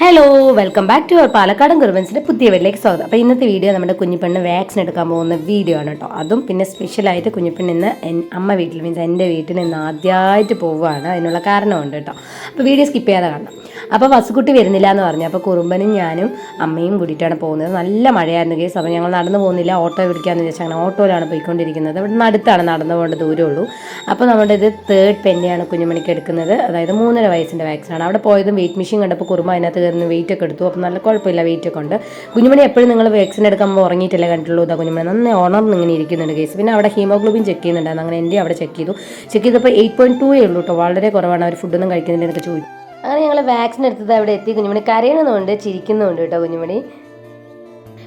Hello welcome back to our Palakkad കുറുവൻസിന്റെ പുതിയ വീട്ടിലേക്ക് സ്വാഗതം. അപ്പോൾ ഇന്നത്തെ വീഡിയോ നമ്മുടെ കുഞ്ഞിപ്പെണ്ണ് വാക്സിൻ എടുക്കാൻ പോകുന്ന വീഡിയോ ആണ് കേട്ടോ. അതും പിന്നെ സ്പെഷ്യലായിട്ട് കുഞ്ഞിപ്പെണ്ണ് ഇന്ന് അമ്മ വീട്ടിൽ മീൻസ് എന്റെ വീട്ടിൽ നിന്ന് ആദ്യമായിട്ട് പോവുകയാണ്. അതിനുള്ള കാരണമുണ്ട് കേട്ടോ. അപ്പോൾ വീഡിയോ സ്കിപ്പ് ചെയ്യാതെ കാണാം അപ്പോൾ വസുക്കുട്ടി വരുന്നില്ല എന്ന് പറഞ്ഞു. അപ്പോൾ കുറുമ്പനും ഞാനും അമ്മയും കൂടിയിട്ടാണ് പോകുന്നത്. നല്ല മഴയായിരുന്നു കേസ് അപ്പോൾ ഞങ്ങൾ നടന്നു പോകുന്നില്ല. ഓട്ടോ പിടിക്കാമെന്ന് വിചാരിച്ചു അങ്ങനെ ഓട്ടോയിലാണ് പോയിക്കൊണ്ടിരിക്കുന്നത്. ഇവിടെ അടുത്താണ് നടന്നു പോകേണ്ട ദൂരമുള്ളൂ അപ്പോൾ നമ്മുടെ ഇത് തേർഡ് പെന്നെയാണ് കുഞ്ഞുമണിക്ക് എടുക്കുന്നത്. അതായത് മൂന്നര വയസ്സിന്റെ വാക്സിനാണ് അവിടെ പോയതും വെയിറ്റ് മെഷീൻ കണ്ടപ്പോൾ കുറുമ്പ അതിനകത്ത് കയറുന്ന വെയിറ്റ് ഒക്കെ എടുത്തു. അപ്പം നല്ല കുഴപ്പമില്ല വെയിറ്റ് ഒക്കെ ഉണ്ട്. കുഞ്ഞുമണി എപ്പോഴും നിങ്ങൾ വാക്സിൻ എടുക്കുമ്പോൾ ഉറങ്ങിയിട്ടില്ല കണ്ടിട്ടുള്ളൂ ഇതാ കുഞ്ഞുമണി. നന്നേ ഉണർന്ന് ഇങ്ങനെ ഇരിക്കുന്നുണ്ട് കേസ് പിന്നെ അവിടെ ഹീമോഗ്ലോബിൻ ചെക്ക് ചെയ്യുന്നുണ്ടായിരുന്നു. അങ്ങനെ എന്റെ അവിടെ ചെക്ക് ചെയ്തു. ചെക്ക് ചെയ്തപ്പോൾ എയ്റ്റ് പോയിന്റ് ടു ഉള്ളൂ കേട്ടോ വളരെ കുറവാണ്. അവർ ഫുഡൊന്നും കഴിക്കുന്നില്ല എന്നൊക്കെ ചോദിച്ചു. അങ്ങനെ ഞങ്ങൾ വാക്സിൻ എടുത്തത് അവിടെ എത്തി. കുഞ്ഞുമണി കരയണമെന്നുണ്ട് ചിരിക്കുന്നുണ്ട് കേട്ടോ കുഞ്ഞുമണി.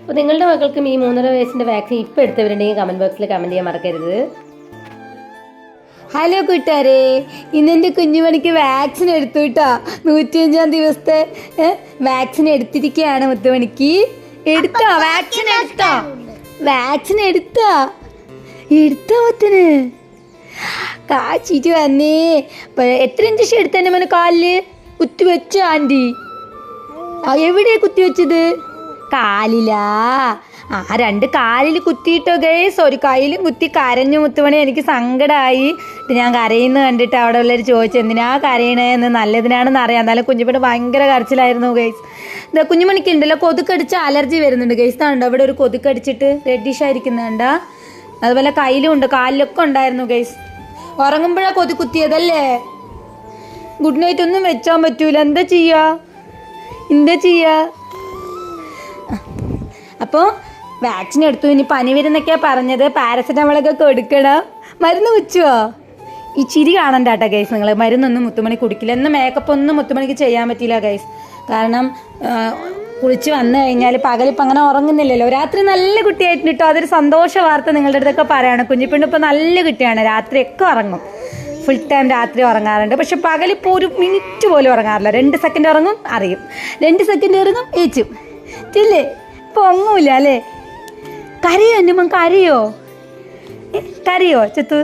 അപ്പോൾ നിങ്ങളുടെ മക്കൾക്കും ഈ മൂന്നര വയസ്സിന്റെ വാക്സിൻ ഇപ്പോൾ എടുത്തവരുണ്ടെങ്കിൽ കമന്റ് ബോക്സിൽ കമന്റ് ചെയ്യാൻ മറക്കരുത്. ഹലോ കൂട്ടുകാരെ ഇന്നെന്റെ കുഞ്ഞുമണിക്ക് വാക്സിൻ എടുത്തു കേട്ടോ. നൂറ്റിയഞ്ചാം ദിവസത്തെ വാക്സിൻ എടുത്തിരിക്കുകയാണ് മുത്തുമണിക്ക്. എടുത്തോ വാക്സിൻ എടുത്തോ. വാക്സിൻ എടുത്തോ. എടുത്തോ മുത്തന്. കാച്ചിട്ട് വന്നേ. എത്ര ഇഞ്ചക്ഷൻ എടുത്തന്നെ മോനെ കാലിൽ? കുത്തിവെച്ചോ ആന്റി. എവിടെയാണ് എവിടെയാ കുത്തി വെച്ചത്? കാലിലാ. ആ രണ്ട് കാലിൽ കുത്തിയിട്ടോ ഗേസ് ഒരു കയ്യിലും കുത്തി കരഞ്ഞു മുത്തുമണി എനിക്ക് സങ്കടമായി ഞാൻ കരയുന്ന കണ്ടിട്ട് അവിടെ ഉള്ളവർ ചോദിച്ചു എന്തിനാ കരയണേന്ന് നല്ലതിനാണെന്ന് അറിയാം. എന്നാലും കുഞ്ഞുപണി ഭയങ്കര കരച്ചിലായിരുന്നു ഗേസ് ഇതാ കുഞ്ഞുമണിക്ക് ഉണ്ടല്ലോ കൊതുക്കടിച്ച് അലർജി വരുന്നുണ്ട് ഗേസ് കണ്ടോ അവിടെ ഒരു കൊതുക്കടിച്ചിട്ട് റെഡിഷ് ആയിരിക്കുന്നുണ്ടോ അതുപോലെ കയ്യിലും ഉണ്ട് കാലിലൊക്കെ ഉണ്ടായിരുന്നു ഗേസ് ഉറങ്ങുമ്പോഴാ കൊതു കുത്തിയതല്ലേ? ഗുഡ് നൈറ്റ് ഒന്നും വെച്ചാൻ പറ്റൂല. എന്താ ചെയ്യാ? എന്താ ചെയ്യാ? അപ്പോൾ വാക്സിൻ എടുത്തു. ഇനി പനി വരുന്നൊക്കെയാ പറഞ്ഞത്. പാരസെറ്റമോളൊക്കെ കൊടുക്കണം. മരുന്ന് വെച്ചുവോ ഈ ചിരി കാണണ്ട കേട്ടോ ഗൈസ് നിങ്ങൾ മരുന്നൊന്നും മുത്തുമണി കുടിക്കില്ല. എന്നും മേക്കപ്പ് ഒന്നും മുത്തുമണിക്ക് ചെയ്യാൻ പറ്റിയില്ല ഗൈസ് കാരണം കുളിച്ച് വന്നു കഴിഞ്ഞാൽ പകലിപ്പോൾ അങ്ങനെ ഉറങ്ങുന്നില്ലല്ലോ. രാത്രി നല്ല കുട്ടിയായിട്ടുണ്ട് കേട്ടോ അതൊരു സന്തോഷ വാർത്ത നിങ്ങളുടെ അടുത്തൊക്കെ പറയുകയാണ് കുഞ്ഞിപ്പെണ്ണ് ഇപ്പോൾ നല്ല കുട്ടിയാണ്. രാത്രിയൊക്കെ ഉറങ്ങും. ഫുൾ ടൈം രാത്രി ഉറങ്ങാറുണ്ട്. പക്ഷെ പകലിപ്പോൾ ഒരു മിനിറ്റ് പോലും ഉറങ്ങാറില്ല. രണ്ട് സെക്കൻഡ് ഉറങ്ങും അറിയും. രണ്ട് സെക്കൻഡ് ഉറങ്ങും ഏച്ചും ഇല്ലേ? ഇപ്പോൾ ഒന്നുമില്ല അല്ലേ? കരയോ മോൻ കരയോ? കരയോ ചെത്തു?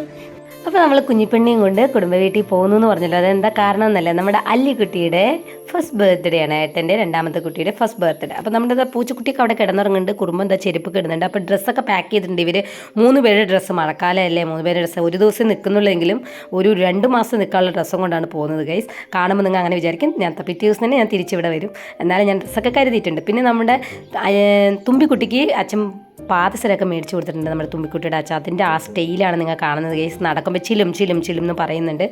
അപ്പോൾ നമ്മൾ കുഞ്ഞിപ്പെണ്ണിയും കൊണ്ട് കുടുംബ വീട്ടിൽ പോകുന്നു എന്ന് പറഞ്ഞല്ലോ. അതെന്താ കാരണം എന്നല്ല. നമ്മുടെ അല്ലിക്കുട്ടിയുടെ ഫസ്റ്റ് ബർത്ത്ഡേ ആണ്. ഏട്ടന്റെ രണ്ടാമത്തെ കുട്ടിയുടെ ഫസ്റ്റ് ബർത്ത്ഡേ അപ്പോൾ നമ്മുടെ പൂച്ചക്കുട്ടിയൊക്കെ അവിടെ കിടന്നിറങ്ങുന്നുണ്ട്. കുടുംബം എന്താ ചെരുപ്പ് കിടുന്നുണ്ട് അപ്പോൾ ഡ്രസ്സൊക്കെ പാക്ക് ചെയ്തിട്ടുണ്ട് ഇവർ മൂന്ന് പേരുടെ ഡ്രസ്സ് മഴക്കാലമല്ലേ. മൂന്ന് പേരുടെ ഡ്രസ്സ് ഒരു ദിവസം നിൽക്കുന്നുള്ളെങ്കിലും ഒരു രണ്ട് മാസം നിൽക്കാനുള്ള ഡ്രസ്സും കൊണ്ടാണ് പോകുന്നത് ഗൈസ് കാണുമ്പോൾ നിങ്ങൾ അങ്ങനെ വിചാരിക്കും. ഞാൻ പിറ്റേ ദിവസം തന്നെ ഞാൻ തിരിച്ചിവിടെ വരും. എന്നാലും ഞാൻ ഡ്രസ്സൊക്കെ കരുതിയിട്ടുണ്ട്. പിന്നെ നമ്മുടെ തുമ്പിക്കുട്ടിക്ക് അച്ഛൻ പാദസരമൊക്കെ മേടിച്ചു കൊടുത്തിട്ടുണ്ട് നമ്മുടെ തുമ്പിക്കുട്ടിയുടെ അച്ഛൻ. അതിന്റെ ആ സ്റ്റൈലാണ് നിങ്ങൾ കാണുന്നത് കേസ് നടക്കുമ്പോൾ ചിലും ചിലും ചിലും എന്ന് പറയുന്നുണ്ട്.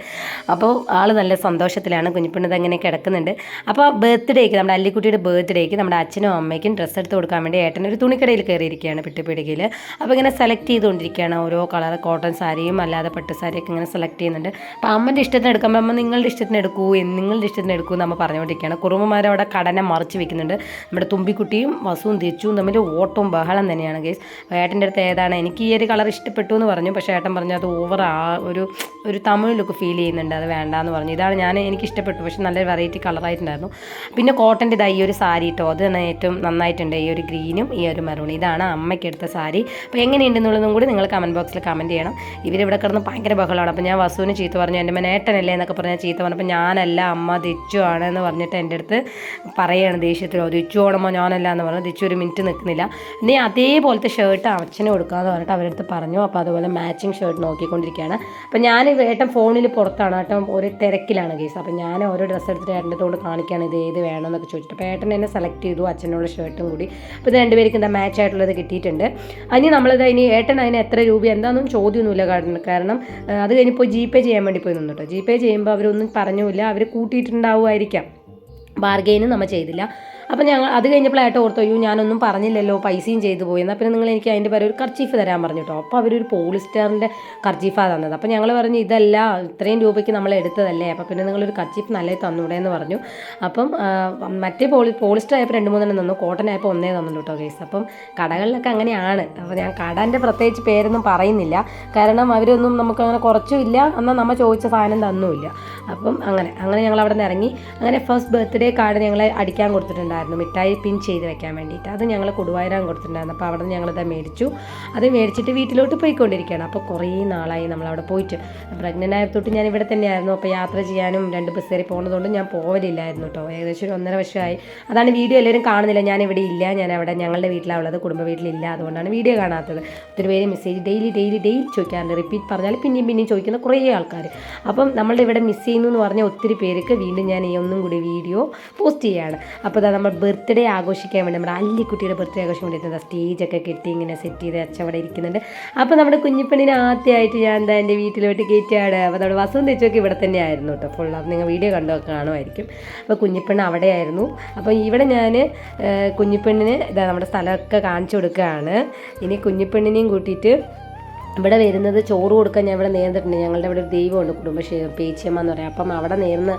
അപ്പോൾ ആൾ നല്ല സന്തോഷത്തിലാണ്. കുഞ്ഞിപ്പിണ്ണത് അങ്ങനെ കിടക്കുന്നുണ്ട്. അപ്പോൾ ബർത്ത്ഡേക്ക് നമ്മുടെ അല്ലിക്കുട്ടിയുടെ ബർത്ത്ഡേക്ക് നമ്മുടെ അച്ഛനും അമ്മയ്ക്കും ഡ്രസ്സ് എടുത്ത് കൊടുക്കാൻ വേണ്ടി ഏട്ടൻ ഒരു തുണിക്കടയിൽ കയറിയിരിക്കുകയാണ് പിട്ടുപീടികയിൽ അപ്പോൾ ഇങ്ങനെ സെലക്ട് ചെയ്തുകൊണ്ടിരിക്കുകയാണ്. ഓരോ കളർ കോട്ടൺ സാരിയും അല്ലാതെ പട്ട് സാരിയൊക്കെ ഇങ്ങനെ സെലക്ട് ചെയ്യുന്നുണ്ട്. അപ്പോൾ അമ്മന്റെ ഇഷ്ടത്തിന് എടുക്കുമ്പോൾ അമ്മ നിങ്ങളുടെ ഇഷ്ടത്തിന് എടുക്കൂ നിങ്ങളുടെ ഇഷ്ടത്തിന് എടുക്കൂ എന്ന് അമ്മ പറഞ്ഞുകൊണ്ടിരിക്കുകയാണ്. കുറുമമാർ അവിടെ കടനെ മറിച്ച് വെക്കുന്നുണ്ട്. നമ്മുടെ തുമ്പിക്കുട്ടിയും വസുവും തിരിച്ചും തമ്മിൽ ഓട്ടവും ബഹളം തന്നെയാണ് ഗേസ്. ഏട്ടന്റെ അടുത്ത് ഏതാണ് എനിക്ക് ഈ ഒരു കളർ ഇഷ്ടപ്പെട്ടു എന്ന് പറഞ്ഞു. പക്ഷേ ഏട്ടൻ പറഞ്ഞു അത് ഓവർ ആ ഒരു ഒരു തമിഴ് ലുക്ക് ഫീൽ ചെയ്യുന്നുണ്ട്. അത് വേണ്ട എന്ന് പറഞ്ഞു. ഇതാണ് ഞാൻ എനിക്ക് ഇഷ്ടപ്പെട്ടു. പക്ഷേ നല്ല വെറൈറ്റി കളറായിട്ടുണ്ടായിരുന്നു പിന്നെ കോട്ടന്റെ ഇതാ ഈ ഒരു സാരി കേട്ടോ അത് തന്നെ ഏറ്റവും നന്നായിട്ടുണ്ട്. ഈ ഒരു ഗ്രീനും ഈ ഒരു മെറൂണും ഇതാണ് അമ്മയ്ക്ക് എടുത്ത സാരി. അപ്പോൾ എങ്ങനെയുണ്ടെന്നുള്ളതും കൂടി നിങ്ങൾ കമന്റ് ബോക്സിൽ കമന്റ് ചെയ്യണം. ഇവരിവിടെ കിടന്ന് ഭയങ്കര ബഹളമാണ്. അപ്പോൾ ഞാൻ വസുവിന് ചീത്ത പറഞ്ഞു. എന്റെ മേനേട്ടനല്ലേ എന്നൊക്കെ പറഞ്ഞാൽ ചീത്ത പറഞ്ഞപ്പോൾ ഞാനല്ല അമ്മ ദിച്ചു ആണ് എന്ന് പറഞ്ഞിട്ട് എന്റെ അടുത്ത് പറയുകയാണ് ദേഷ്യത്തിലോ. ദിച്ചു ആണമ്മോ? ഞാനല്ല എന്ന് പറഞ്ഞു ദിച്ചു ഒരു മിനിറ്റ് നിൽക്കുന്നില്ല നീ അതേപോലത്തെ ഷർട്ട് അച്ഛനെ കൊടുക്കാമെന്ന് പറഞ്ഞിട്ട് അവരടുത്ത് പറഞ്ഞു. അപ്പോൾ അതുപോലെ മാച്ചിങ് ഷർട്ട് നോക്കിക്കൊണ്ടിരിക്കുകയാണ്. അപ്പോൾ ഞാൻ ഏട്ടൻ ഫോണിൽ പുറത്താണ് ഏട്ടൻ ഒരു തിരക്കിലാണ് കേസ് അപ്പോൾ ഞാൻ ഓരോ ഡ്രസ്സ് എടുത്തിട്ട് ഏട്ടന്റെ തോട് കാണിക്കുകയാണ് ഇത് ഏത് വേണമെന്നൊക്കെ ചോദിച്ചിട്ട്. അപ്പോൾ ഏട്ടൻ എന്നെ സെലക്ട് ചെയ്തു അച്ഛനുള്ള ഷർട്ടും കൂടി. അപ്പോൾ ഇത് രണ്ടുപേർക്ക് എന്താ മാച്ച് ആയിട്ടുള്ളത് കിട്ടിയിട്ടുണ്ട്. അതിന് നമ്മളിത് ഇനി ഏട്ടൻ അതിന് എത്ര രൂപ എന്താണെന്നും ചോദ്യമൊന്നുമില്ല കാരണം കാരണം അത് കഴിഞ്ഞ് പോയി ജി പേ ചെയ്യാൻ വേണ്ടി പോയി നിന്നു കേട്ടോ. ജി പേ ചെയ്യുമ്പോൾ അവരൊന്നും പറഞ്ഞില്ല അവർ കൂട്ടിയിട്ടുണ്ടാവുമായിരിക്കാം. ബാർഗെയിനും നമ്മൾ ചെയ്തില്ല. അപ്പം ഞങ്ങൾ അത് കഴിഞ്ഞപ്പോൾ ഏട്ട ഓർത്തു അയ്യോ ഞാനൊന്നും പറഞ്ഞില്ലല്ലോ പൈസയും ചെയ്തു പോയി. എന്നാൽ പിന്നെ നിങ്ങൾ എനിക്ക് അതിന്റെ പേര് ഒരു കർച്ചീഫ് തരാൻ പറഞ്ഞു കേട്ടോ. അപ്പോൾ അവരൊരു പോളിസ്റ്ററിന്റെ കർച്ചീഫാണ് തന്നത്. അപ്പോൾ ഞങ്ങൾ പറഞ്ഞു ഇതല്ല ഇത്രയും രൂപയ്ക്ക് നമ്മൾ എടുത്തതല്ലേ. അപ്പോൾ പിന്നെ നിങ്ങളൊരു കർച്ചീഫ് നല്ലത് തന്നൂടെ എന്ന് പറഞ്ഞു. അപ്പം മറ്റേ പോളി പോളിസ്റ്റർ ആയപ്പോൾ രണ്ട് മൂന്നെണ്ണം തന്നു. കോട്ടൺ ആയപ്പോൾ ഒന്നേ തന്നു കേട്ടോ കേസ്. അപ്പം കടകളിലൊക്കെ അങ്ങനെയാണ്. അപ്പോൾ ഞാൻ കടന്റെ പ്രത്യേകിച്ച് പേരൊന്നും പറയുന്നില്ല. കാരണം അവരൊന്നും നമുക്ക് അങ്ങനെ കുറച്ചുമില്ല എന്നാൽ നമ്മൾ ചോദിച്ച സാധനം തന്നുമില്ല. അപ്പം അങ്ങനെ അങ്ങനെ ഞങ്ങൾ അവിടെ നിന്ന് ഇറങ്ങി. അങ്ങനെ ഫസ്റ്റ് ബർത്ത്ഡേ കാർഡ് ഞങ്ങൾ അടിക്കാൻ കൊടുത്തിട്ടുണ്ടായിരുന്നു. മിഠായി പിൻ ചെയ്ത് വെക്കാൻ വേണ്ടിയിട്ട്. അത് ഞങ്ങൾ കൊടുവായിരാൻ കൊടുത്തിട്ടുണ്ടായിരുന്നു. അപ്പോൾ അവിടെ നിന്ന് ഞങ്ങളത് മേടിച്ചു. അത് മേടിച്ചിട്ട് വീട്ടിലോട്ട് പോയിക്കൊണ്ടിരിക്കുകയാണ്. അപ്പോൾ കുറേ നാളായി നമ്മളവിടെ പോയിട്ട്. പ്രഗ്നന്റ് ആയ ഞാൻ ഇവിടെ തന്നെയായിരുന്നു. അപ്പോൾ യാത്ര ചെയ്യാനും രണ്ട് ബസ് കയറി പോകുന്നതുകൊണ്ട് ഞാൻ പോവലില്ലായിരുന്നു കേട്ടോ ഏകദേശം ഒരു ഒന്നര വർഷമായി. അതാണ് വീഡിയോ എല്ലാവരും കാണുന്നില്ല. ഞാൻ ഇവിടെ ഇല്ല. ഞാൻ അവിടെ ഞങ്ങളുടെ വീട്ടിലാണ് ഉള്ളത്. കുടുംബ വീട്ടിലില്ല. അതുകൊണ്ടാണ് വീഡിയോ കാണാത്തത്. ഒത്തിരി പേര് മെസ്സേജ് ഡെയിലി ഡെയിലി ഡെയിലി ചോദിക്കാറുണ്ട്. റിപ്പീറ്റ് പറഞ്ഞാൽ പിന്നെയും പിന്നെയും ചോദിക്കുന്ന കുറേ ആൾക്കാർ അപ്പം നമ്മളുടെ ഇവിടെ മിസ് ചെയ്യുന്നു എന്ന് പറഞ്ഞ ഒത്തിരി പേർക്ക് വീണ്ടും ഞാൻ ഈ ഒന്നും കൂടി വീഡിയോ പോസ്റ്റ് ചെയ്യുകയാണ്. അപ്പോൾ ഇതാ നമ്മൾ ബർത്ത്ഡേ ആഘോഷിക്കാൻ വേണ്ടി നമ്മുടെ അല്ലിക്കുട്ടിയുടെ ബർത്ത്ഡേ ആഘോഷിക്കാൻ വേണ്ടി സ്റ്റേജൊക്കെ കെട്ടി ഇങ്ങനെ സെറ്റ് ചെയ്ത് അച്ഛൻ അവിടെ ഇരിക്കുന്നുണ്ട്. അപ്പോൾ നമ്മുടെ കുഞ്ഞിപ്പെണ്ണിനെ ആദ്യമായിട്ട് ഞാൻ എന്താ എന്റെ വീട്ടിലോട്ട് കയറ്റിയാണ് അപ്പോൾ നമ്മുടെ വസന്ത് തെച്ചൊക്കെ ഇവിടെ തന്നെ ആയിരുന്നു കേട്ടോ. ഫുൾ അപ്പോൾ നിങ്ങൾ വീഡിയോ കണ്ടൊക്കെ കാണുമായിരിക്കും. അപ്പോൾ കുഞ്ഞിപ്പെണ്ണ് അവിടെയായിരുന്നു. അപ്പോൾ ഇവിടെ ഞാൻ കുഞ്ഞിപ്പെണ്ണിന് ഇതാ നമ്മുടെ സ്ഥലമൊക്കെ കാണിച്ചു കൊടുക്കുകയാണ്. ഇനി കുഞ്ഞിപ്പെണ്ണിനെയും കൂട്ടിയിട്ട് ഇവിടെ വരുന്നത് ചോറ് കൊടുക്കാൻ ഞാൻ ഇവിടെ നേർന്നിട്ടുണ്ട്. ഞങ്ങളുടെ ഇവിടെ ഒരു ദൈവമുണ്ട് കുടുംബശ്രീ പേച്ചിയമ്മ എന്ന് പറയാം. അപ്പം അവിടെ നേർന്ന്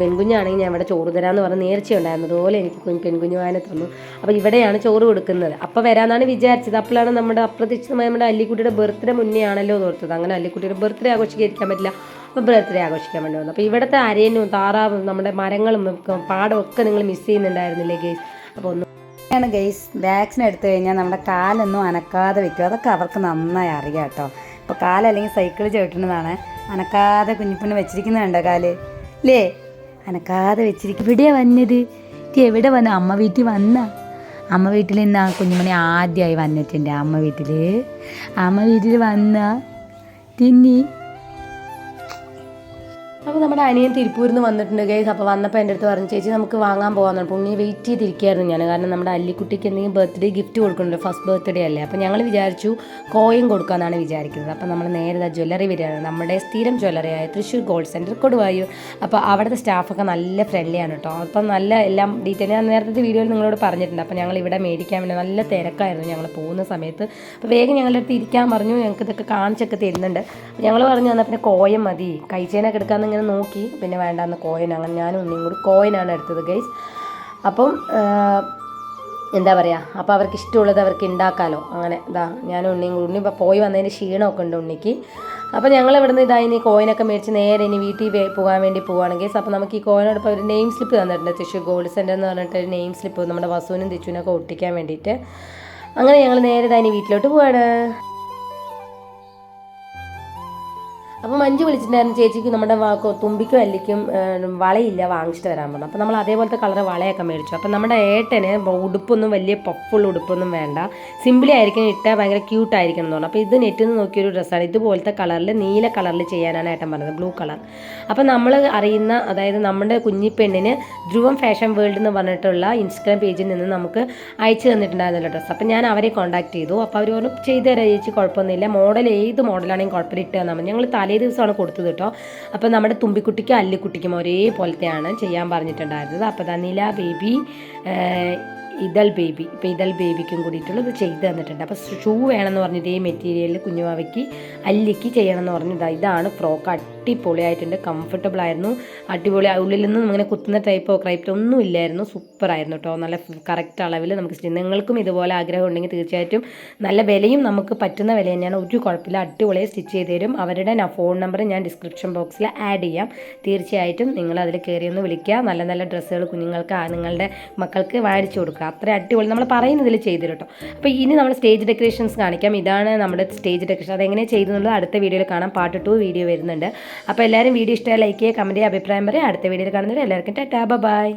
പെൺകുഞ്ഞാണെങ്കിൽ ഞാൻ ഇവിടെ ചോറ് തരാമെന്ന് പറഞ്ഞ് നേർച്ചയുണ്ടായിരുന്നു. അതുപോലെ എനിക്ക് പെൺകുഞ്ഞു പെൺകുഞ്ഞുവാനെ തന്നു. അപ്പോൾ ഇവിടെയാണ് ചോറ് കൊടുക്കുന്നത്. അപ്പോൾ വരാമെന്നാണ് വിചാരിച്ചത്. അപ്പോഴാണ് നമ്മുടെ അപ്രതീക്ഷിതമായി നമ്മുടെ അല്ലിക്കുട്ടിയുടെ ബർത്ത്ഡേ മുന്നേ ആണല്ലോ എന്ന് ഓർത്തത്. അങ്ങനെ അല്ലിക്കുട്ടിയുടെ ബർത്ത്ഡേ ആഘോഷിക്കാൻ പറ്റില്ല. അപ്പോൾ ബർത്ത്ഡേ ആഘോഷിക്കാൻ വേണ്ടി വന്നു. അപ്പോൾ ഇവിടുത്തെ അരയനും താറാവും നമ്മുടെ മരങ്ങളും പാടമൊക്കെ നിങ്ങൾ മിസ് ചെയ്യുന്നുണ്ടായിരുന്നില്ലേ ഗേസ്? അപ്പോൾ ഒന്ന് ആണ് ഗെയ്സ് വാക്സിൻ എടുത്തു കഴിഞ്ഞാൽ നമ്മുടെ കാലൊന്നും അനക്കാതെ വെക്കും. അതൊക്കെ അവർക്ക് നന്നായി അറിയാം കേട്ടോ. ഇപ്പോൾ കാലല്ലെങ്കിൽ സൈക്കിൾ ചവിട്ടുന്നതാണ്. അനക്കാതെ കുഞ്ഞിപ്പിന് വെച്ചിരിക്കുന്നുണ്ടോ കാൽ? ലേ അനക്കാതെ വെച്ചിരിക്കും. ഇവിടെയാ വന്നത്. എവിടെ വന്നു? അമ്മ വീട്ടിൽ വന്ന? അമ്മ വീട്ടിൽ ഇന്ന് ആ കുഞ്ഞുമണി ആദ്യമായി വന്നിട്ടുണ്ട്. അമ്മ വീട്ടിൽ അമ്മ വീട്ടിൽ വന്ന. തിന്നി. അപ്പോൾ നമ്മുടെ അനിയൻ തിരുപ്പൂരിൽ നിന്ന് വന്നിട്ടുണ്ട് ഗൈസ് അപ്പോൾ വന്നപ്പോൾ എന്റെ അടുത്ത് പറഞ്ഞു ചേച്ചി നമുക്ക് വാങ്ങാൻ പോകാമെന്ന് പറഞ്ഞു. പുണ്ണി വെയിറ്റ് ചെയ്തിരിക്കുകയായിരുന്നു ഞാൻ. കാരണം നമ്മുടെ അല്ലിക്കുട്ടിക്ക് എന്തെങ്കിലും ബർത്ത്ഡേ ഗിഫ്റ്റ് കൊടുക്കുന്നുണ്ട് ഫസ്റ്റ് ബർത്ത്ഡേ അല്ലേ? അപ്പോൾ ഞങ്ങൾ വിചാരിച്ചു കോയിൻ കൊടുക്കാമെന്നാണ് വിചാരിക്കുന്നത്. അപ്പോൾ നമ്മൾ നേരെ ജ്വല്ലറി വരികയാണ്. നമ്മുടെ സ്ഥിരം ജ്വല്ലറി ആയ തൃശ്ശൂർ ഗോൾഡ് സെന്റർ കൊടുവായു. അപ്പോൾ അവിടുത്തെ സ്റ്റാഫൊക്കെ നല്ല ഫ്രണ്ട്ലിയാണ് കേട്ടോ അപ്പം നല്ല എല്ലാം ഡീറ്റെയിൽ ഞാൻ നേരത്തെ വീഡിയോയിൽ നിങ്ങളോട് പറഞ്ഞിട്ടുണ്ട്. അപ്പോൾ ഞങ്ങൾ ഇവിടെ മേടിക്കാൻ വേണ്ടി നല്ല തിരക്കായിരുന്നു ഞങ്ങൾ പോകുന്ന സമയത്ത്. അപ്പോൾ വേഗം ഞങ്ങളുടെ അടുത്ത് ഇരിക്കാൻ പറഞ്ഞു. ഞങ്ങൾക്ക് ഇതൊക്കെ കാണിച്ചൊക്കെ തരുന്നുണ്ട്. ഞങ്ങൾ പറഞ്ഞു എന്നാൽ പിന്നെ കോയം മതി. കൈച്ചേനൊക്കെ എടുക്കാമെന്ന് ഇങ്ങനെ നോക്കി. പിന്നെ വേണ്ടാന്ന് കോയിൻ അങ്ങനെ ഞാനും ഒന്നും കൂടി കോയിനാണ് എടുത്തത് ഗൈസ് അപ്പം എന്താ പറയുക അപ്പോൾ അവർക്ക് ഇഷ്ടമുള്ളത് അവർക്ക് ഉണ്ടാക്കാമല്ലോ അങ്ങനെ ഇതാ ഞാൻ ഉണ്ണിയും കൂടി ഉണ്ണി ഇപ്പോൾ പോയി വന്നതിന് ക്ഷീണമൊക്കെ ഉണ്ട് ഉണ്ണിക്ക്. അപ്പോൾ ഞങ്ങൾ ഇവിടുന്ന് ഇതാ ഇനി കോയിനൊക്കെ മേടിച്ച് നേരെ ഇനി വീട്ടിൽ പോകാൻ വേണ്ടി പോവുകയാണെങ്കിൽ അപ്പോൾ നമുക്ക് ഈ കോയിനോടൊപ്പം ഒരു നെയിം സ്ലിപ്പ് തന്നിട്ടുണ്ട്. തൃശ്ശൂർ ഗോൾഡ് സെന്റർ എന്ന് പറഞ്ഞിട്ട് ഒരു നെയിം സ്ലിപ്പ് നമ്മുടെ വസുവിനും തിച്ചുവിനൊക്കെ ഒട്ടിക്കാൻ വേണ്ടിയിട്ട്. അങ്ങനെ ഞങ്ങൾ നേരെ ഇതായി വീട്ടിലോട്ട് പോവാണ്. അപ്പോൾ മഞ്ജു വിളിച്ചിട്ടുണ്ടായിരുന്നു ചേച്ചിക്ക് നമ്മുടെ തുമ്പിക്കും അല്ലിക്കും വളയില്ല വാങ്ങിച്ചിട്ട് വരാൻ പറഞ്ഞു. അപ്പോൾ നമ്മൾ അതേപോലത്തെ കളർ വളയൊക്കെ മേടിച്ചു. അപ്പോൾ നമ്മുടെ ഏട്ടന് ഉടുപ്പൊന്നും വലിയ പപ്പുള്ള ഉടുപ്പൊന്നും വേണ്ട. സിമ്പിളി ആയിരിക്കും ഇട്ടാൽ ഭയങ്കര ക്യൂട്ട് ആയിരിക്കണം എന്ന് പറഞ്ഞു. അപ്പോൾ ഇത് നെറ്റിൽ നിന്ന് നോക്കിയൊരു ഡ്രസ്സാണ് ഇതുപോലത്തെ കളറിൽ നീല കളറിൽ ചെയ്യാനാണ് ഏട്ടൻ പറഞ്ഞത് ബ്ലൂ കളർ. അപ്പോൾ നമ്മൾ അറിയുന്ന അതായത് നമ്മുടെ കുഞ്ഞിപ്പെണ്ണിന് ധ്രുവം ഫാഷൻ വേൾഡ് എന്ന് പറഞ്ഞിട്ടുള്ള ഇൻസ്റ്റാഗ്രാം പേജിൽ നിന്ന് നമുക്ക് അയച്ചു തന്നിട്ടുണ്ടായിരുന്നല്ലോ ഡ്രസ്സ്. അപ്പോൾ ഞാൻ അവരെ കോൺടാക്ട് ചെയ്തു. അപ്പോൾ അവർ പറഞ്ഞു ചെയ്തു തരാം ചേച്ചി കുഴപ്പമൊന്നുമില്ല. മോഡൽ ഏത് മോഡലാണെങ്കിലും കുഴപ്പമില്ല ഇട്ട് തന്നാൽ മതി. ഞങ്ങൾ ദിവസമാണ് കൊടുത്തത് കേട്ടോ. അപ്പോൾ നമ്മുടെ തുമ്പിക്കുട്ടിക്കും അല്ലിക്കുട്ടിക്കും ഒരേപോലത്തെയാണ് ചെയ്യാൻ പറഞ്ഞിട്ടുണ്ടായിരുന്നത്. അപ്പോൾ ദാ നില ബേബി ഇതൽ ബേബി. ഇപ്പോൾ ഇതൽ ബേബിക്കും കൂടിയിട്ടുള്ളത് ചെയ്ത് തന്നിട്ടുണ്ട്. അപ്പോൾ ഷൂ വേണമെന്ന് പറഞ്ഞിട്ട് ഈ മെറ്റീരിയലിൽ കുഞ്ഞുമാവയ്ക്ക് അല്ലിക്ക് ചെയ്യണമെന്ന് പറഞ്ഞിട്ട് പറഞ്ഞു ഇതാ ഇതാണ് ഫ്രോക്ക് അടിപൊളിയായിട്ടുണ്ട്. കംഫർട്ടബിൾ ആയിരുന്നു. അടിപൊളി. ഉള്ളിൽ നിന്നും ഇങ്ങനെ കുത്തുന്ന ടൈപ്പോ ക്രൈപ്റ്റോ ഒന്നും ഇല്ലായിരുന്നു. സൂപ്പർ ആയിരുന്നു കേട്ടോ നല്ല കറക്റ്റ് അളവിൽ നമുക്ക് നിങ്ങൾക്കും ഇതുപോലെ ആഗ്രഹം ഉണ്ടെങ്കിൽ തീർച്ചയായിട്ടും നല്ല വിലയും നമുക്ക് പറ്റുന്ന വില തന്നെയാണ്. ഒരു കുഴപ്പമില്ല. അടിപൊളിയായി സ്റ്റിച്ച് ചെയ്ത് തരും. അവരുടെ ഫോൺ നമ്പർ ഞാൻ ഡിസ്ക്രിപ്ഷൻ ബോക്സിൽ ആഡ് ചെയ്യാം. തീർച്ചയായിട്ടും നിങ്ങൾ അതിൽ കയറി ഒന്ന് വിളിക്കുക. നല്ല നല്ല ഡ്രസ്സുകൾ കുഞ്ഞുങ്ങൾക്ക് നിങ്ങളുടെ മക്കൾക്ക് വാങ്ങിച്ചു കൊടുക്കുക. അത്ര അടിപൊളി. നമ്മൾ പറയുന്നതിൽ ചെയ്തു കേട്ടോ അപ്പോൾ ഇനി നമ്മൾ സ്റ്റേജ് ഡെക്കറേഷൻസ് കാണിക്കാം. ഇതാണ് നമ്മുടെ സ്റ്റേജ് ഡെക്കറേഷൻ അതെങ്ങനെ ചെയ്തു എന്നുള്ളത് അടുത്ത വീഡിയോയിൽ കാണാം. പാർട്ട് ടു വീഡിയോ വരുന്നുണ്ട്. അപ്പോൾ എല്ലാവരും വീഡിയോ ഇഷ്ടമായി ലൈക്ക് ചെയ്യുക കമന്റ് ചെയ്യുക അഭിപ്രായം പറയുക. അടുത്ത വീഡിയോയിൽ കാണുന്നവരെ എല്ലാവർക്കും ടാറ്റാ ബൈ.